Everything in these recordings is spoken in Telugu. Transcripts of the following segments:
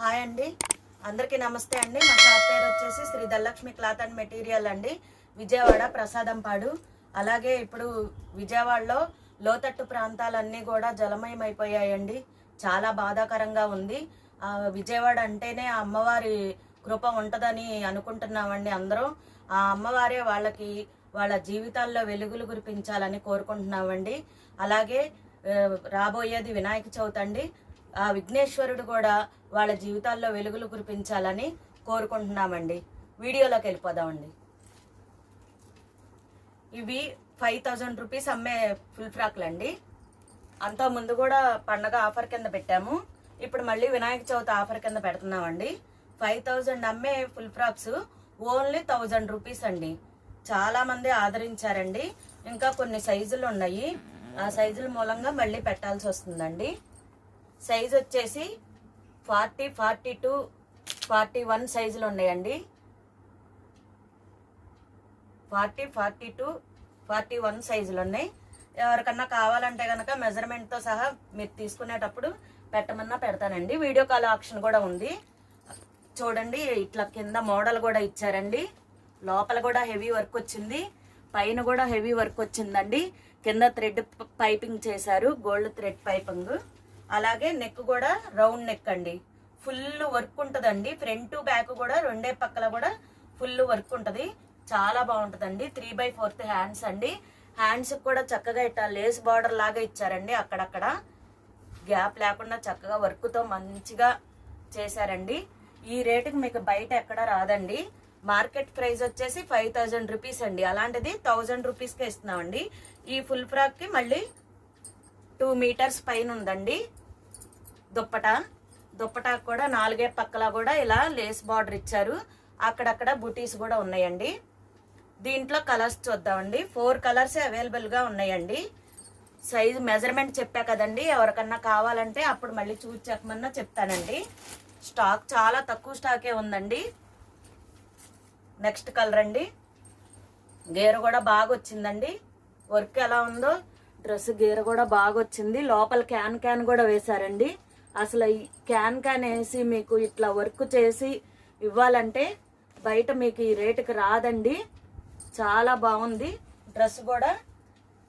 హాయ్ అండి. అందరికీ నమస్తే అండి. మా షాప్ పేరు వచ్చేసి Sri Dhanalakshmi cloth and material అండి. విజయవాడ ప్రసాదంపాడు. అలాగే ఇప్పుడు విజయవాడలో లోతట్టు ప్రాంతాలన్నీ కూడా జలమయం అయిపోయాయండి చాలా బాధాకరంగా ఉంది. విజయవాడ అంటేనే ఆ అమ్మవారి కృప ఉంటుందని అనుకుంటున్నామండి అందరం. ఆ అమ్మవారే వాళ్ళకి వాళ్ళ జీవితాల్లో వెలుగులు కురిపించాలని కోరుకుంటున్నామండి. అలాగే రాబోయేది వినాయక చవితి అండి ఆ విఘ్నేశ్వరుడు కూడా వాళ్ళ జీవితాల్లో వెలుగులు కురిపించాలని కోరుకుంటున్నామండి. వీడియోలోకి వెళ్ళిపోదామండి. ఇవి ఫైవ్ థౌజండ్ రూపీస్ అమ్మే ఫుల్ ఫ్రాక్లు అండి అంత ముందు కూడా పండగ ఆఫర్ కింద పెట్టాము. ఇప్పుడు మళ్ళీ వినాయక చవితి ఆఫర్ కింద పెడుతున్నామండి. ఫైవ్ థౌజండ్ అమ్మే full frocks only thousand rupees అండి. చాలా మంది ఆదరించారండి. ఇంకా కొన్ని సైజులు ఉన్నాయి. ఆ సైజుల మూలంగా మళ్ళీ పెట్టాల్సి వస్తుందండి. సైజ్ వచ్చేసి forty forty two forty one సైజులు ఉన్నాయండి. Forty forty two forty one సైజులు ఉన్నాయి. ఎవరికన్నా కావాలంటే కనుక మెజర్మెంట్తో సహా మీరు తీసుకునేటప్పుడు పెట్టమన్నా పెడతానండి. వీడియో కాల్ ఆప్షన్ కూడా ఉంది. చూడండి ఇట్లా కింద మోడల్ కూడా ఇచ్చారండి. లోపల కూడా హెవీ వర్క్ వచ్చింది. పైన కూడా హెవీ వర్క్ వచ్చిందండి. కింద థ్రెడ్ పైపింగ్ చేశారు. Gold thread piping. అలాగే నెక్ కూడా రౌండ్ నెక్ అండి. ఫుల్ వర్క్ ఉంటుందండి. ఫ్రంట్ బ్యాక్ కూడా రెండే పక్కల కూడా ఫుల్ వర్క్ ఉంటుంది. చాలా బాగుంటుందండి. త్రీ బై ఫోర్త్ హ్యాండ్స్ అండి. హ్యాండ్స్ కూడా చక్కగా ఇట్లా లేస్ బార్డర్ లాగా ఇచ్చారండి అక్కడక్కడ. గ్యాప్ లేకుండా చక్కగా వర్క్తో మంచిగా చేశారండి. ఈ రేటుకి మీకు బయట ఎక్కడ రాదండి. మార్కెట్ ప్రైస్ వచ్చేసి ఫైవ్ థౌజండ్ రూపీస్ అండి. అలాంటిది థౌజండ్ రూపీస్కే ఇస్తున్నామండి. ఈ ఫుల్ ఫ్రాక్కి మళ్ళీ టూ మీటర్స్ పైన ఉందండి. దుప్పట. దుప్పట కూడా నాలుగే పక్కల కూడా ఇలా లేస్ బార్డర్ ఇచ్చారు. అక్కడక్కడ బుటీస్ కూడా ఉన్నాయండి. దీంట్లో కలర్స్ చూద్దామండి. ఫోర్ కలర్స్ అవైలబుల్గా ఉన్నాయండి. సైజు మెజర్మెంట్ చెప్పా కదండి. ఎవరికన్నా కావాలంటే అప్పుడు మళ్ళీ చూసి చెప్పమన్నా చెప్తానండి. స్టాక్ చాలా తక్కువ స్టాకే ఉందండి. నెక్స్ట్ కలర్ అండి. గేర్ కూడా బాగా వచ్చిందండి. వర్క్ ఎలా ఉందో డ్రెస్ గీర కూడా బాగా వచ్చింది లోపల క్యాన్ క్యాన్ కూడా వేశారండి. అసలు ఈ క్యాన్ క్యాన్ వేసి మీకు ఇట్లా వర్క్ చేసి ఇవ్వాలంటే బయట మీకు ఈ రేటుకి రాదండి. చాలా బాగుంది. డ్రెస్ కూడా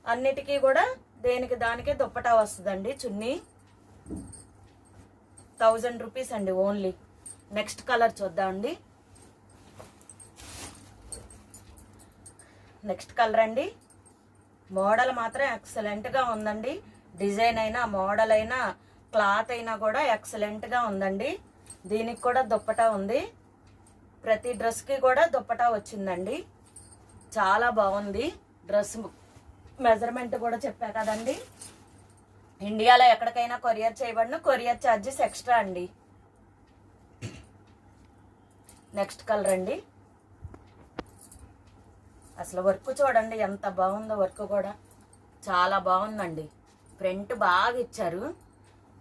అన్నిటికీ కూడా దేనికి దానికే దుప్పటా వస్తుందండి చున్నీ. థౌజండ్ రూపీస్ అండి ఓన్లీ. నెక్స్ట్ కలర్ చూద్దామండి నెక్స్ట్ కలర్ అండి. మోడల్ మాత్రం ఎక్సలెంట్గా ఉందండి. డిజైన్ అయినా మోడల్ అయినా క్లాత్ అయినా కూడా ఎక్సలెంట్గా ఉందండి. దీనికి కూడా దుప్పటా ఉంది. ప్రతి డ్రెస్కి కూడా దుప్పటా వచ్చిందండి. చాలా బాగుంది. డ్రెస్ మెజర్మెంట్ కూడా చెప్పా కదండి. ఇండియాలో ఎక్కడికైనా కొరియర్ చేయబడిన కొరియర్ ఛార్జెస్ ఎక్స్ట్రా అండి. నెక్స్ట్ కలర్ అండి. అసలు వర్క్ చూడండి ఎంత బాగుందో వర్క్ కూడా. చాలా బాగుందండి. ప్రింట్ బాగా ఇచ్చారు.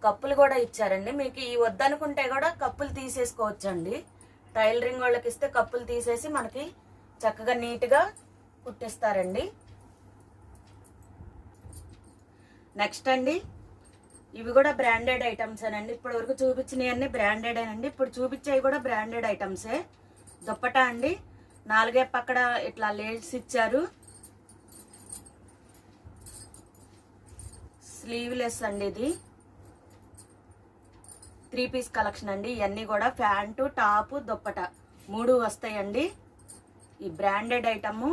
కప్పులు కూడా ఇచ్చారండి. మీకు ఈ వద్దనుకుంటే కూడా కప్పులు తీసేసుకోవచ్చండి. టైలరింగ్ వాళ్ళకి ఇస్తే కప్పులు తీసేసి మనకి చక్కగా నీట్గా కుట్టిస్తారండి. నెక్స్ట్ అండి. ఇవి కూడా బ్రాండెడ్ ఐటమ్స్ అండి ఇప్పటి వరకు చూపించినవి అన్నీ బ్రాండెడ్ అండి ఇప్పుడు చూపించేవి కూడా బ్రాండెడ్ ఐటమ్సే దుప్పటా అండి. నాలుగే పక్కడ ఇట్లా లేస్ ఇచ్చారు. స్లీవ్లెస్ అండి ఇది. త్రీ పీస్ కలెక్షన్ అండి. ఇవన్నీ కూడా ప్యాంటు టాపు దుప్పట మూడు వస్తాయండి. ఈ branded item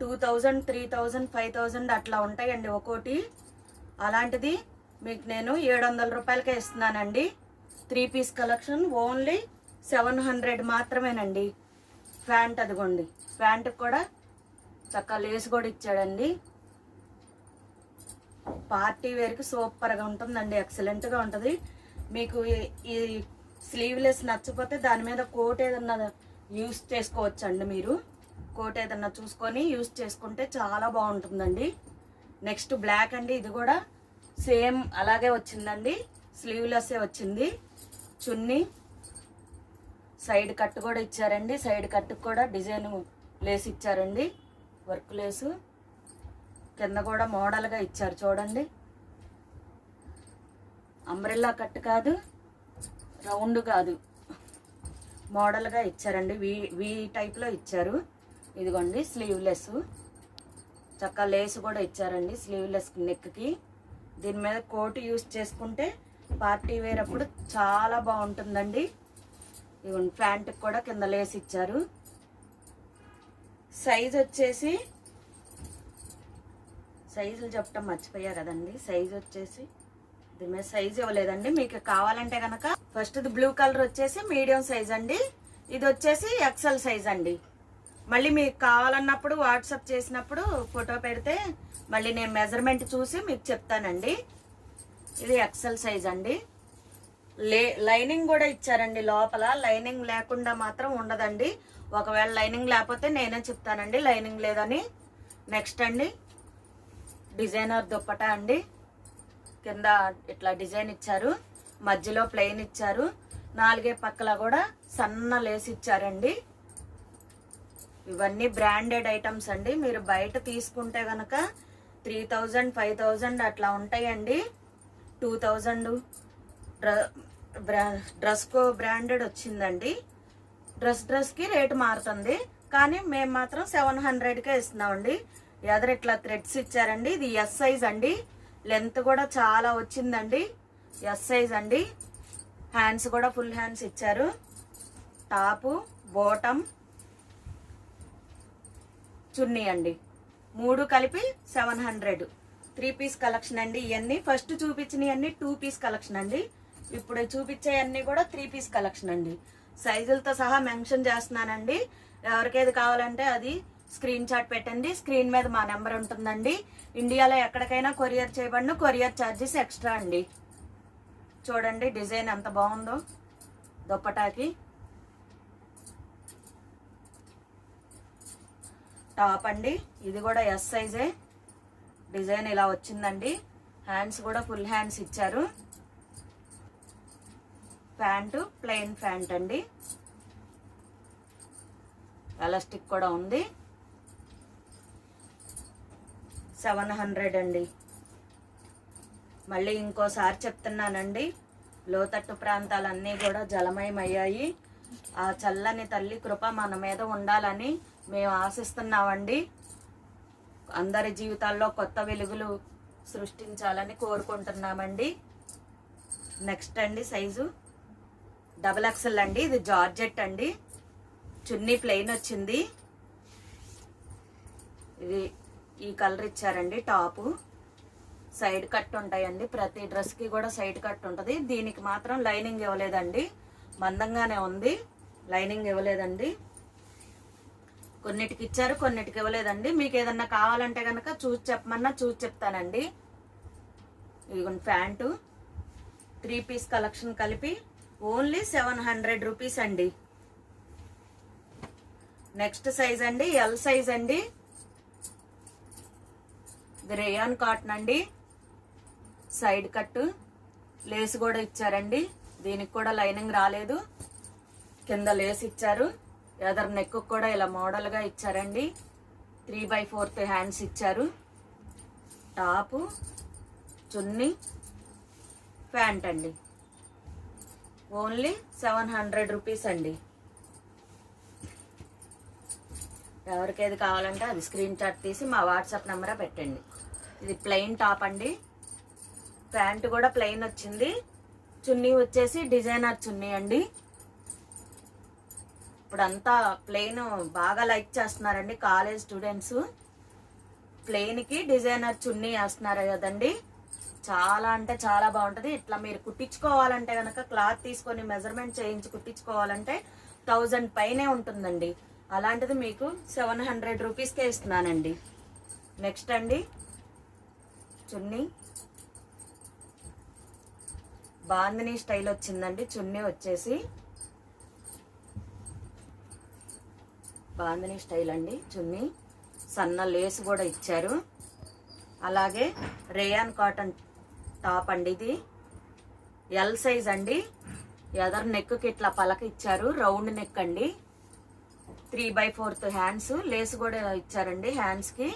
two thousand three thousand five thousand అట్లా ఉంటాయండి ఒక్కోటి. అలాంటిది మీకు నేను ఏడు వందల రూపాయలకే ఇస్తున్నానండి. Three piece collection only seven hundred మాత్రమేనండి. ప్యాంట్ అదిగోండి. ప్యాంటుకి కూడా చక్కగా లేస్ కూడా ఇచ్చాడండి. పార్టీ వేర్కి సూపర్గా ఉంటుందండి. ఎక్సలెంట్గా ఉంటుంది. మీకు ఈ- స్లీవ్లెస్ నచ్చకపోతే దాని మీద కోట్ ఏదన్నా యూస్ చేసుకోవచ్చండి మీరు. కోట్ ఏదన్నా చూసుకొని యూస్ చేసుకుంటే చాలా బాగుంటుందండి. నెక్స్ట్ బ్లాక్ అండి. ఇది కూడా సేమ్ అలాగే వచ్చిందండి. స్లీవ్లెస్సే వచ్చింది. చున్నీ సైడ్ కట్ కూడా ఇచ్చారండి. సైడ్ కట్ కూడా డిజైన్ లేస్ ఇచ్చారండి. Work lace. కింద కూడా మోడల్గా ఇచ్చారు చూడండి. అంబ్రెల్లా కట్ కాదు రౌండ్ కాదు. మోడల్గా ఇచ్చారండి. వి వి టైప్లో ఇచ్చారు. ఇదిగోండి స్లీవ్లెస్. చక్క లేస్ కూడా ఇచ్చారండి స్లీవ్లెస్ నెక్కి దీని మీద కోట్ యూస్ చేసుకుంటే పార్టీ వేర్ అప్పుడు చాలా బాగుంటుందండి. ఇదిగోండి ప్యాంట్కి కూడా కింద లేసి ఇచ్చారు. సైజ్ వచ్చేసి సైజులు చెప్పడం మర్చిపోయా కదండి. సైజ్ వచ్చేసి దీని మీద సైజ్ ఇవ్వలేదండి. మీకు కావాలంటే కనుక ఫస్ట్ బ్లూ కలర్ వచ్చేసి మీడియం సైజ్ అండి. ఇది వచ్చేసి ఎక్సెల్ సైజ్ అండి. మళ్ళీ మీకు కావాలన్నప్పుడు వాట్సాప్ చేసినప్పుడు ఫోటో పెడితే మళ్ళీ నేను మెజర్మెంట్ చూసి మీకు చెప్తానండి. ఇది ఎక్సెల్ సైజ్ అండి. లే లైనింగ్ కూడా ఇచ్చారండి లోపల. లైనింగ్ లేకుండా మాత్రం ఉండదండి. ఒకవేళ లైనింగ్ లేకపోతే నేనే చెప్తానండి. లైనింగ్ లేదని. నెక్స్ట్ అండి. డిజైనర్ దుప్పటా అండి. కింద ఇట్లా డిజైన్ ఇచ్చారు. మధ్యలో ప్లెయిన్ ఇచ్చారు. నాలుగే పక్కల కూడా సన్న లేస్ ఇచ్చారండి. ఇవన్నీ బ్రాండెడ్ ఐటమ్స్ అండి. మీరు బయట తీసుకుంటే కనుక త్రీ థౌజండ్ ఫైవ్ థౌజండ్ అట్లా ఉంటాయండి. టూ థౌజండ్ డ్రెస్కో బ్రాండెడ్ వచ్చిందండి. డ్రెస్ డ్రెస్కి రేటు మారుతుంది. కానీ మేము మాత్రం సెవెన్ హండ్రెడ్కే ఇస్తున్నామండి. ఎదరు ఇట్లా థ్రెడ్స్ ఇచ్చారండి. ఇది ఎస్ సైజ్ అండి. లెంత్ కూడా చాలా వచ్చిందండి. ఎస్ సైజ్ అండి. హ్యాండ్స్ కూడా ఫుల్ హ్యాండ్స్ ఇచ్చారు. టాపు బోటం చున్నీ అండి. మూడు కలిపి seven hundred three piece collection అండి ఇవన్నీ ఫస్ట్ చూపించినవన్నీ టూ పీస్ కలెక్షన్ అండి. ఇప్పుడు చూపించేవన్నీ కూడా త్రీ పీస్ కలెక్షన్ అండి. సైజులతో సహా మెన్షన్ చేస్తున్నానండి. ఎవరికేది కావాలంటే అది స్క్రీన్ షాట్ పెట్టండి. స్క్రీన్ మీద మా నెంబర్ ఉంటుందండి. ఇండియాలో ఎక్కడికైనా కొరియర్ చేయబడిన కొరియర్ ఛార్జెస్ ఎక్స్ట్రా అండి. చూడండి డిజైన్ ఎంత బాగుందో దుప్పటాకి. టాప్ అండి. ఇది కూడా ఎస్ సైజే డిజైన్ ఇలా వచ్చిందండి. హ్యాండ్స్ కూడా ఫుల్ హ్యాండ్స్ ఇచ్చారు. ప్యాంటు ప్లెయిన్ ప్యాంట్ అండి. ఎలాస్టిక్ కూడా ఉంది. సెవెన్ హండ్రెడ్ అండి. మళ్ళీ ఇంకోసారి చెప్తున్నానండి లోతట్టు ప్రాంతాలన్నీ కూడా జలమయమయ్యాయి. ఆ చల్లని తల్లి కృప మన మీద ఉండాలని మేము ఆశిస్తున్నామండి. అందరి జీవితాల్లో కొత్త వెలుగులు సృష్టించాలని కోరుకుంటున్నామండి. నెక్స్ట్ అండి సైజు. డబల్ ఎక్సెల్ అండి ఇది జార్జెట్ అండి. చున్నీ ప్లెయిన్ వచ్చింది. ఇది ఈ కలర్ ఇచ్చారండి టాపు. సైడ్ కట్ ఉంటాయండి ప్రతి డ్రెస్కి కూడా సైడ్ కట్ ఉంటుంది. దీనికి మాత్రం లైనింగ్ ఇవ్వలేదండి. మందంగానే ఉంది లైనింగ్ ఇవ్వలేదండి. కొన్నిటికి ఇచ్చారు కొన్నిటికి ఇవ్వలేదండి. మీకు ఏదన్నా కావాలంటే కనుక చూసి చెప్పమన్నా చూసి చెప్తానండి. ఇదిగోండి ప్యాంటు. త్రీ పీస్ కలెక్షన్ కలిపి ఓన్లీ సెవెన్ హండ్రెడ్ రూపీస్ అండి. నెక్స్ట్ సైజ్ అండి ఎల్ సైజ్ అండి. ఇది రేయాన్ కాటన్ అండి. సైడ్ కట్ లేస్ కూడా ఇచ్చారండి. దీనికి కూడా లైనింగ్ రాలేదు. కింద లేస్ ఇచ్చారు. ఎదర్ నెక్ కూడా ఇలా మోడల్గా ఇచ్చారండి. త్రీ బై ఫోర్త్ హ్యాండ్స్ ఇచ్చారు. టాపు చున్నీ ప్యాంట్ అండి. ఓన్లీ సెవెన్ హండ్రెడ్ రూపీస్ అండి. ఎవరికి ఏది కావాలంటే అది స్క్రీన్ షాట్ తీసి మా వాట్సాప్ నెంబరే పెట్టండి. ఇది ప్లెయిన్ టాప్ అండి. ప్యాంట్ కూడా ప్లెయిన్ వచ్చింది. చున్నీ వచ్చేసి డిజైనర్ చున్నీ అండి. ఇప్పుడంతా ప్లెయిన్ బాగా లైక్ చేస్తున్నారండి కాలేజ్ స్టూడెంట్స్. ప్లెయిన్కి డిజైనర్ చున్నీ వేస్తున్నారు కదండి. చాలా అంటే చాలా బాగుంటుంది. ఇట్లా మీరు కుట్టించుకోవాలంటే కనుక క్లాత్ తీసుకొని మెజర్మెంట్ చేయించి కుట్టించుకోవాలంటే థౌజండ్ పైనే ఉంటుందండి. అలాంటిది మీకు సెవెన్ హండ్రెడ్ రూపీస్కే ఇస్తున్నానండి. నెక్స్ట్ అండి. చున్నీ. బాందిని స్టైల్ వచ్చిందండి. చున్నీ వచ్చేసి బాందిని స్టైల్ అండి. చున్నీ. సన్న లేస్ కూడా ఇచ్చారు. అలాగే రేయాన్ కాటన్ టాప్ అండి ఇది. ఎల్ సైజ్ అండి. ఎదర్ నెక్కి ఇట్లా పలక ఇచ్చారు. రౌండ్ నెక్ అండి. Three by fourth hands lace కూడా ఇచ్చారండి హ్యాండ్స్కి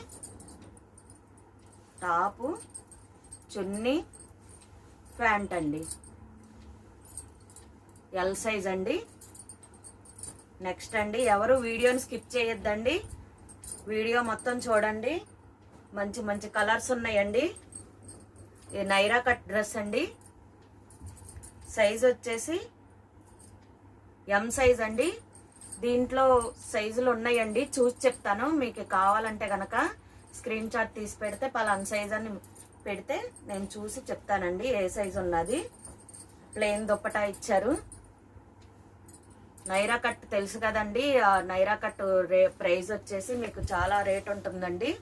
టాపు చున్నీ. ప్యాంట్ అండి. ఎల్ సైజ్ అండి. నెక్స్ట్ అండి. ఎవరు వీడియోని స్కిప్ చేయొద్దండి. వీడియో మొత్తం చూడండి. మంచి మంచి కలర్స్ ఉన్నాయండి. నైరా కట్ డ్రెస్ అండి. సైజ్ వచ్చేసి ఎం సైజ్ అండి. దీంట్లో సైజులు ఉన్నాయండి. చూసి చెప్తాను. మీకు కావాలంటే కనుక స్క్రీన్ షాట్ తీసి పెడితే పలాన్ సైజ్ అని పెడితే నేను చూసి చెప్తానండి. ఏ సైజ్ ఉన్నది. ప్లెయిన్ దుప్పటా ఇచ్చారు. నైరా కట్ తెలుసు కదండి. ఆ నైరా కట్ రే ప్రైజ్ వచ్చేసి మీకు చాలా రేట్ ఉంటుందండి.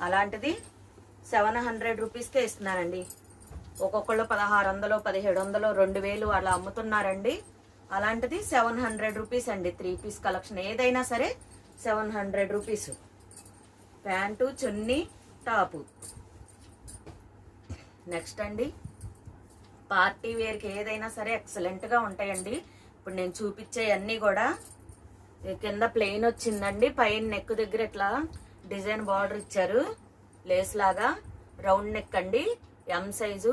అలాంటిది సెవెన్ హండ్రెడ్ రూపీస్కే ఇస్తున్నానండి ఒక్కొక్కళ్ళు పదహారు వందలు పదిహేడు వందలు రెండు వేలు అలా అమ్ముతున్నారండి. అలాంటిది సెవెన్ హండ్రెడ్ రూపీస్ అండి. త్రీ పీస్ కలెక్షన్ ఏదైనా సరే seven hundred rupees. Pant chunni top. Next అండి పార్టీ వేర్కి ఏదైనా సరే ఎక్సలెంట్గా ఉంటాయండి. ఇప్పుడు నేను చూపించే అన్నీ కూడా. కింద ప్లెయిన్ వచ్చిందండి. పైన నెక్ దగ్గర ఇట్లా డిజైన్ బార్డర్ ఇచ్చారు. లేస్ లాగా రౌండ్ నెక్ అండి. M size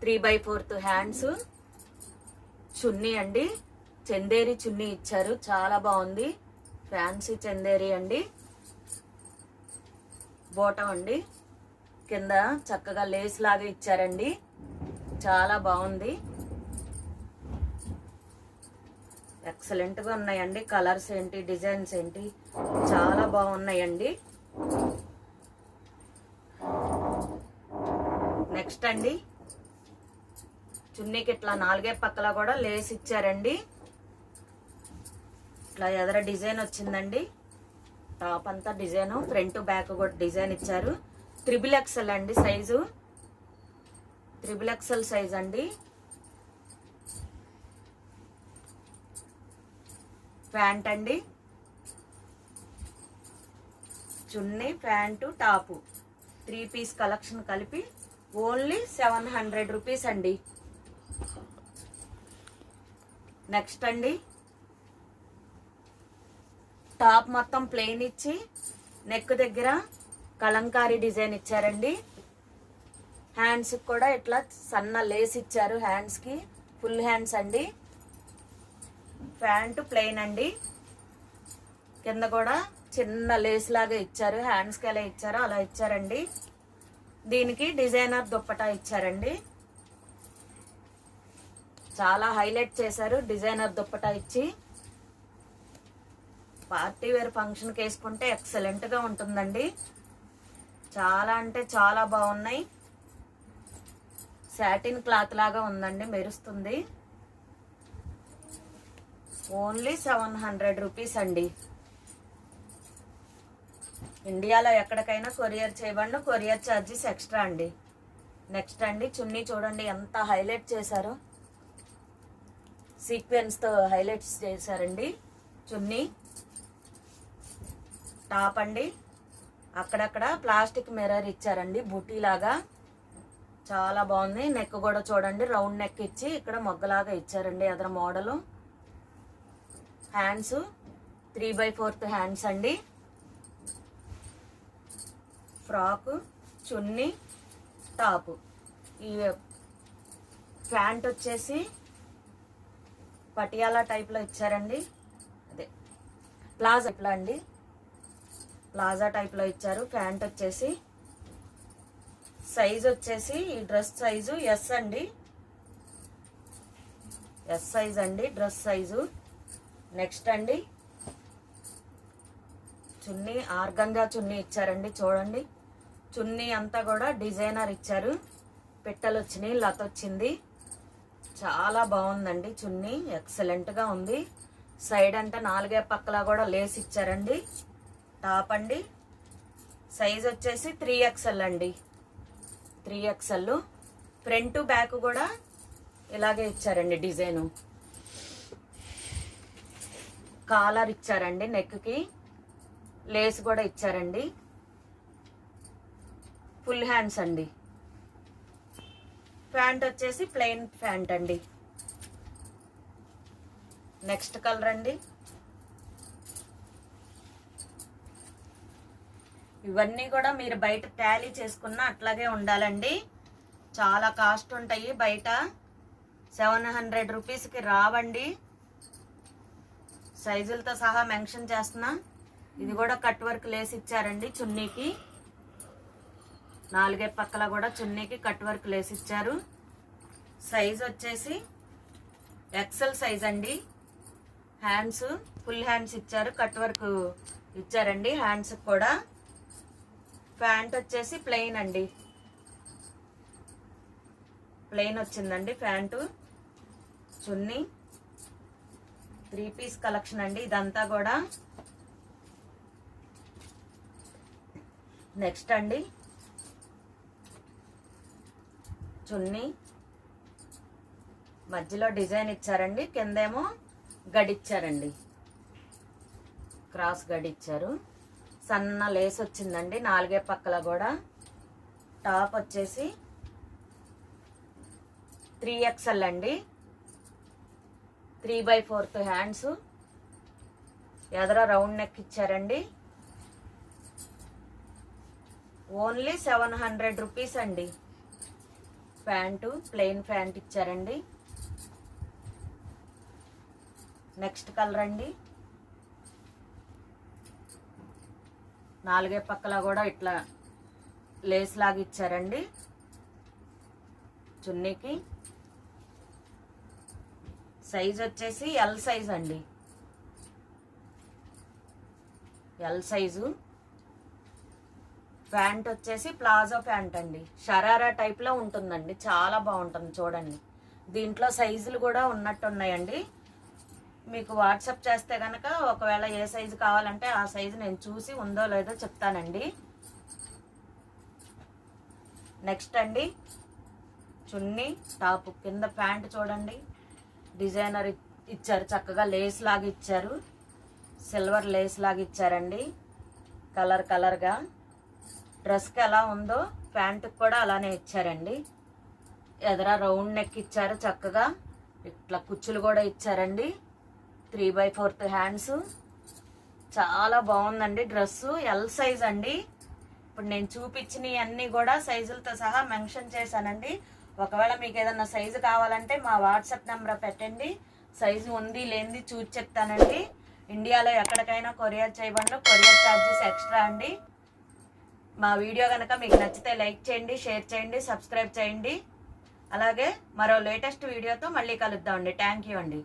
three by fourth hands chunni అండి. చందేరి చున్నీ ఇచ్చారు. చాలా బాగుంది. ఫ్యాన్సీ చందేరి అండి. బోటం అండి. కింద చక్కగా లేస్ లాగా ఇచ్చారండి. చాలా బాగుంది. ఎక్సలెంట్గా ఉన్నాయండి. కలర్స్ ఏంటి? డిజైన్స్ ఏంటి? చాలా బాగున్నాయండి. నెక్స్ట్ అండి. చున్నీకి ఇట్లా నాలుగే పక్కల కూడా లేస్ ఇచ్చారండి. ఇట్లా ఎదర డిజైన్ వచ్చిందండి. టాప్ అంతా డిజైన్ ఫ్రంట్ బ్యాక్ కూడా డిజైన్ ఇచ్చారు. త్రిబుల్ ఎక్సెల్ అండి సైజు. త్రిబుల్ ఎక్సెల్ సైజ్ అండి. ప్యాంట్ అండి. Chunni pant top. Three piece collection కలిపి ఓన్లీ సెవెన్ హండ్రెడ్ రూపీస్ అండి. నెక్స్ట్ అండి. టాప్ మొత్తం ప్లెయిన్ ఇచ్చి నెక్ దగ్గర కలంకారీ డిజైన్ ఇచ్చారండి. హ్యాండ్స్కి కూడా ఇట్లా సన్న లేస్ ఇచ్చారు హ్యాండ్స్కి ఫుల్ హ్యాండ్స్ అండి. ప్యాంటు ప్లెయిన్ అండి. కింద కూడా చిన్న లేస్ లాగా ఇచ్చారు హ్యాండ్స్కి ఎలా ఇచ్చారో అలా ఇచ్చారండి. దీనికి డిజైనర్ దుప్పటా ఇచ్చారండి. చాలా హైలైట్ చేశారు డిజైనర్ దుప్పటా ఇచ్చి. పార్టీ వేర్ ఫంక్షన్కి వేసుకుంటే ఎక్సలెంట్గా ఉంటుందండి. చాలా అంటే చాలా బాగున్నాయి. సాటిన్ క్లాత్ లాగా ఉందండి మెరుస్తుంది. ఓన్లీ సెవెన్ హండ్రెడ్ రూపీస్ అండి. ఇండియాలో ఎక్కడికైనా కొరియర్ చేయబడిన కొరియర్ ఛార్జెస్ ఎక్స్ట్రా అండి. నెక్స్ట్ అండి చున్నీ చూడండి ఎంత హైలైట్ చేశారో. సీక్వెన్స్తో హైలైట్స్ చేశారండి. చున్నీ. టాప్ అండి. అక్కడక్కడ ప్లాస్టిక్ మిర్రర్ ఇచ్చారండి బుటీలాగా. చాలా బాగుంది. నెక్ కూడా చూడండి రౌండ్ నెక్ ఇచ్చి ఇక్కడ మొగ్గలాగా ఇచ్చారండి ఎదర model. Hands three by fourth hands అండి. Frock chunni top. ఈ ప్యాంట్ వచ్చేసి పటియాలా టైప్లో ఇచ్చారండి. అదే ప్లాజా టైప్లో అండి. ప్లాజా టైప్లో ఇచ్చారు. ప్యాంట్ వచ్చేసి సైజ్ వచ్చేసి ఈ డ్రెస్ సైజు ఎస్ అండి. ఎస్ సైజ్ అండి డ్రెస్ సైజు. నెక్స్ట్ అండి. చున్నీ ఆర్గంగా చున్నీ ఇచ్చారండి. చూడండి. చున్నీ అంతా కూడా డిజైనర్ ఇచ్చారు. పెట్టలు వచ్చినాయి లత వచ్చింది చాలా బాగుందండి చున్నీ. ఎక్సలెంట్గా ఉంది. సైడ్ అంటే నాలుగే పక్కల కూడా లేస్ ఇచ్చారండి. టాప్ అండి. సైజ్ వచ్చేసి త్రీ ఎక్స్ఎల్ అండి. త్రీ ఎక్స్ఎల్ ఫ్రంట్ బ్యాక్ కూడా ఇలాగే ఇచ్చారండి డిజైను. కాలర్ ఇచ్చారండి నెక్కి లేస్ కూడా ఇచ్చారండి. ఫుల్ హ్యాండ్స్ అండి. ప్యాంట్ వచ్చేసి ప్లెయిన్ ప్యాంట్ అండి. నెక్స్ట్ కలర్ అండి. ఇవన్నీ కూడా మీరు బయట ట్యాలీ చేసుకున్న అట్లాగే ఉండాలండి. చాలా కాస్ట్ ఉంటాయి బయట. సెవెన్ హండ్రెడ్ రూపీస్కి రావండి. సైజులతో సహా మెన్షన్ చేస్తున్నా. ఇది కూడా కట్ వర్క్ లేసి ఇచ్చారండి చున్నీకి. నాలుగే పక్కల కూడా చున్నీకి కట్ వర్క్ లేసి ఇచ్చారు సైజ్ వచ్చేసి ఎక్సెల్ సైజ్ అండి. హ్యాండ్స్ ఫుల్ హ్యాండ్స్ ఇచ్చారు. కట్ వర్క్ ఇచ్చారండి. హ్యాండ్స్ కూడా. ప్యాంట్ వచ్చేసి ప్లెయిన్ అండి. ప్లెయిన్ వచ్చిందండి pant. Chunni. Three piece collection అండి. ఇదంతా కూడా. నెక్స్ట్ అండి. చున్నీ. మధ్యలో డిజైన్ ఇచ్చారండి కిందేమో గడిచ్చారండి. క్రాస్ గడిచ్చారు. సన్న లేస్ వచ్చిందండి నాలుగే పక్కల కూడా. టాప్ వచ్చేసి త్రీ ఎక్స్ఎల్ అండి. Three by fourth hands. ఎదర రౌండ్ నెక్ ఇచ్చారండి. ఓన్లీ సెవెన్ హండ్రెడ్ రూపీస్ అండి. ప్యాంటు ప్లెయిన్ ప్యాంట్ ఇచ్చారండి. నెక్స్ట్ కలర్ అండి. నాలుగే పక్కల కూడా ఇట్లా లేస్ లాగా ఇచ్చారండి. చున్నీకి. సైజ్ వచ్చేసి ఎల్ సైజ్ అండి. L size. ప్యాంట్ వచ్చేసి ప్లాజో ప్యాంట్ అండి. షరారా టైప్లో ఉంటుందండి. చాలా బాగుంటుంది చూడండి. దీంట్లో సైజులు కూడా ఉన్నట్టు ఉన్నాయండి మీకు వాట్సాప్ చేస్తే కనుక ఒకవేళ ఏ సైజు కావాలంటే ఆ సైజు నేను చూసి ఉందో లేదో చెప్తానండి. నెక్స్ట్ అండి. చున్నీ టాప్ కింద ప్యాంట్ చూడండి. డిజైనర్ ఇచ్చారు. చక్కగా లేస్ లాగా ఇచ్చారు. సిల్వర్ లేస్ లాగా ఇచ్చారండి. కలర్ కలర్గా. డ్రెస్కి ఎలా ఉందో ప్యాంటుకి కూడా అలానే ఇచ్చారండి. ఎదర రౌండ్ నెక్ ఇచ్చారు చక్కగా. ఇట్లా కుచ్చులు కూడా ఇచ్చారండి. Three by fourth hands. చాలా బాగుందండి డ్రెస్సు. ఎల్ సైజ్ అండి. ఇప్పుడు నేను చూపించినవి అన్నీ కూడా సైజులతో సహా మెన్షన్ చేశానండి. ఒకవేళ మీకు ఏదన్నా సైజు కావాలంటే మా వాట్సాప్ నెంబర్ పెట్టండి. సైజు ఉంది లేనిది చూసి చెప్తానండి. ఇండియాలో ఎక్కడికైనా కొరియర్ చేయబండి కొరియర్ ఛార్జెస్ ఎక్స్ట్రా అండి. మా వీడియో కనుక మీకు నచ్చితే లైక్ చేయండి షేర్ చేయండి సబ్స్క్రైబ్ చేయండి. అలాగే మరో లేటెస్ట్ వీడియోతో మళ్ళీ కలుద్దామండి థ్యాంక్ యూ అండి.